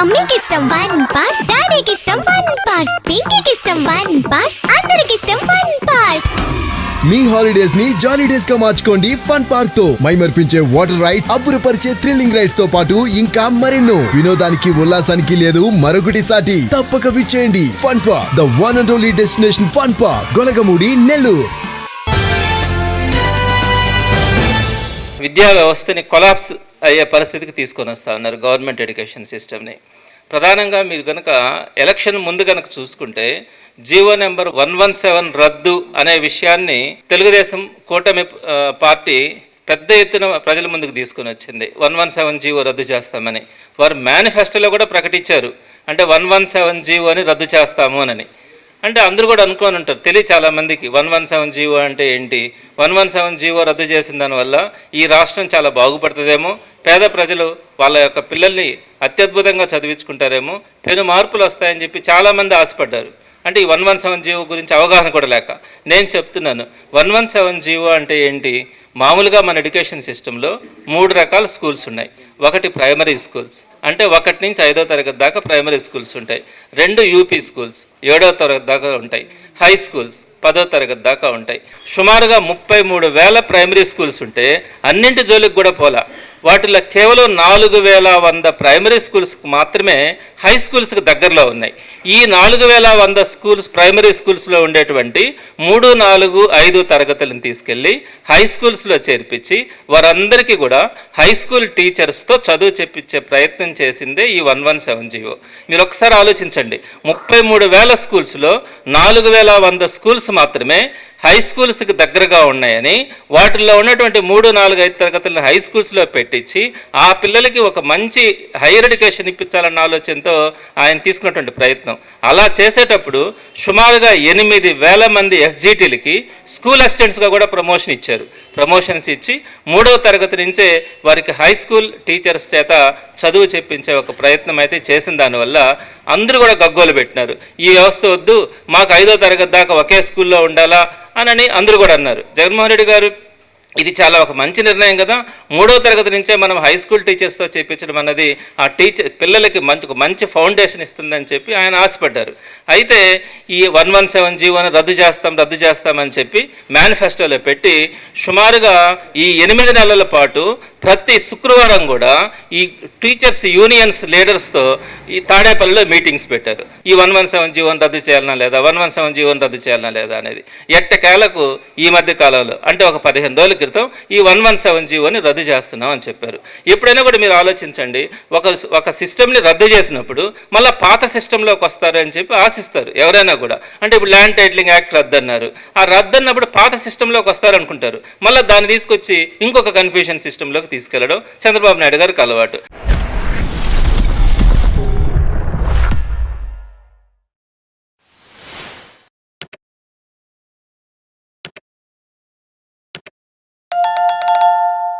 మమ్మీకి ఇష్టం one part డాడీకి ఇష్టం వన్ పార్ట్ పింకీకి ఇష్టం వన్ పార్ట్ అందరికి ఇష్టం వన్ పార్ట్ మీ హాలిడేస్ని జాలీ డేస్గా మార్చుకోండి ఫన్ పార్క్తో. మైమర్పించే వాటర్ రైడ్స్ అబ్బురపరిచే థ్రిల్లింగ్ రైడ్స్తో పాటు ఇంకా మరెన్నో. వినోదానికి ఉల్లాసానికి లేదు మరొకటి సాటి. తప్పక విచ్చేయండి. Fun park the one and only destination fun park Golagamudi Nellore. విద్యా వ్యవస్థని కొలాప్స్ అయ్యే పరిస్థితికి తీసుకొని వస్తా ఉన్నారు గవర్నమెంట్ ఎడ్యుకేషన్ సిస్టమ్ని. ప్రధానంగా మీరు కనుక ఎలక్షన్ ముందు కనుక చూసుకుంటే GO number one one seven రద్దు అనే విషయాన్ని తెలుగుదేశం కూటమి పార్టీ పెద్ద ఎత్తున ప్రజల ముందుకు తీసుకొని వచ్చింది. వన్ వన్ సెవెన్ జీవో రద్దు చేస్తామని. వారు మేనిఫెస్టోలో కూడా ప్రకటించారు. అంటే వన్ వన్ సెవెన్ జీవోని రద్దు చేస్తాము అని అంటే అందరూ కూడా అనుకోని ఉంటారు. తెలియ చాలా మందికి వన్ వన్ సెవెన్ జీవో అంటే ఏంటి? వన్ వన్ సెవెన్ జీవో రద్దు చేసిన దానివల్ల ఈ రాష్ట్రం చాలా బాగుపడుతుందేమో. పేద ప్రజలు వాళ్ళ యొక్క పిల్లల్ని అత్యద్భుతంగా చదివించుకుంటారేమో పెను మార్పులు వస్తాయని చెప్పి చాలామంది ఆశపడ్డారు. అంటే ఈ వన్ వన్ సెవెన్ జీవో గురించి అవగాహన కూడా లేక. నేను చెప్తున్నాను వన్ వన్ సెవెన్ జీవో అంటే ఏంటి? మామూలుగా మన ఎడ్యుకేషన్ సిస్టంలో మూడు రకాల స్కూల్స్ ఉన్నాయి. ఒకటి ప్రైమరీ స్కూల్స్. అంటే ఒకటి నుంచి ఐదో తరగతి దాకా ప్రైమరీ స్కూల్స్ ఉంటాయి. రెండు యూపీ స్కూల్స్ ఏడో తరగతి దాకా ఉంటాయి. హై స్కూల్స్ పదో తరగతి దాకా ఉంటాయి. సుమారుగా ముప్పై మూడు వేల ప్రైమరీ స్కూల్స్ ఉంటే అన్నింటి జోలికి కూడా పోలా. వాటిలో కేవలం నాలుగు వేల వంద ప్రైమరీ స్కూల్స్కి మాత్రమే హై స్కూల్స్కి దగ్గరలో ఉన్నాయి. ఈ నాలుగు వేల వంద స్కూల్స్ ప్రైమరీ స్కూల్స్లో ఉండేటువంటి మూడు నాలుగు ఐదు తరగతులను తీసుకెళ్ళి హై స్కూల్స్లో చేర్పించి వారందరికీ కూడా హై స్కూల్ టీచర్స్తో చదువు చెప్పించే ప్రయత్నం చేసిందే ఈ వన్ వన్ సెవెన్ జీవో. మీరు ఒకసారి ఆలోచించండి. ముప్పై మూడు వేల స్కూల్స్లో నాలుగు వేల వంద స్కూల్స్ మాత్రమే హై స్కూల్స్కి దగ్గరగా ఉన్నాయని వాటిల్లో ఉన్నటువంటి మూడు నాలుగు ఐదు తరగతులను హై స్కూల్స్లో పెట్టించి ఆ పిల్లలకి ఒక మంచి హైయర్ ఎడ్యుకేషన్ ఇప్పించాలన్న ఆలోచనతో ఆయన తీసుకున్నటువంటి ప్రయత్నం. అలా చేసేటప్పుడు సుమారుగా ఎనిమిది వేల మంది ఎస్జీటీలకి స్కూల్ అసిస్టెంట్స్గా కూడా ప్రమోషన్ ఇచ్చారు. ప్రమోషన్స్ ఇచ్చి మూడవ తరగతి నుంచే వారికి హై స్కూల్ టీచర్స్ చేత చదువు చెప్పించే ఒక ప్రయత్నం అయితే చేసిన దానివల్ల అందరూ కూడా గగ్గోలు పెట్టినారు. ఈ వ్యవస్థ వద్దు మాకు ఐదో తరగతి దాకా ఒకే స్కూల్లో ఉండాలా? అని అందరూ కూడా అన్నారు. జగన్మోహన్ రెడ్డి గారు ఇది చాలా ఒక మంచి నిర్ణయం కదా. మూడో తరగతి నుంచే మనం హై స్కూల్ టీచర్స్తో చేయించడం అన్నది ఆ టీచర్ పిల్లలకి మంచి ఒక మంచి ఫౌండేషన్ ఇస్తుందని చెప్పి ఆయన ఆశపడ్డారు. అయితే ఈ వన్ వన్ సెవెన్ జీవోని రద్దు చేస్తాం రద్దు చేస్తామని చెప్పి మేనిఫెస్టోలో పెట్టి సుమారుగా ఈ ఎనిమిది నెలల పాటు ప్రతి శుక్రవారం కూడా ఈ టీచర్స్ యూనియన్స్ లీడర్స్తో ఈ తాడేపల్లిలో మీటింగ్స్ పెట్టారు. ఈ వన్ వన్ సెవెన్ జీవోని రద్దు చేయాలన్నా లేదా? వన్ వన్ సెవెన్ జీవోని రద్దు చేయాలన్నా లేదా అనేది. ఎట్టకేలకు ఈ మధ్య కాలంలో? అంటే ఒక పదిహేను రోజుల క్రితం ఈ వన్ వన్ సెవెన్ జీవోని రద్దు చేస్తున్నాం అని చెప్పారు. ఎప్పుడైనా కూడా మీరు ఆలోచించండి ఒక ఒక సిస్టమ్ని రద్దు చేసినప్పుడు మళ్ళీ పాత సిస్టంలోకి వస్తారు అని చెప్పి ఆశిస్తారు ఎవరైనా కూడా. అంటే ఇప్పుడు ల్యాండ్ టైటిలింగ్ యాక్ట్ రద్దు అన్నారు ఆ రద్దు అన్నప్పుడు పాత సిస్టంలోకి వస్తారనుకుంటారు. మళ్ళీ దాన్ని తీసుకొచ్చి ఇంకొక కన్ఫ్యూషన్ సిస్టంలోకి తీసుకెళ్ళడం చంద్రబాబు నాయుడు గారికి అలవాటు.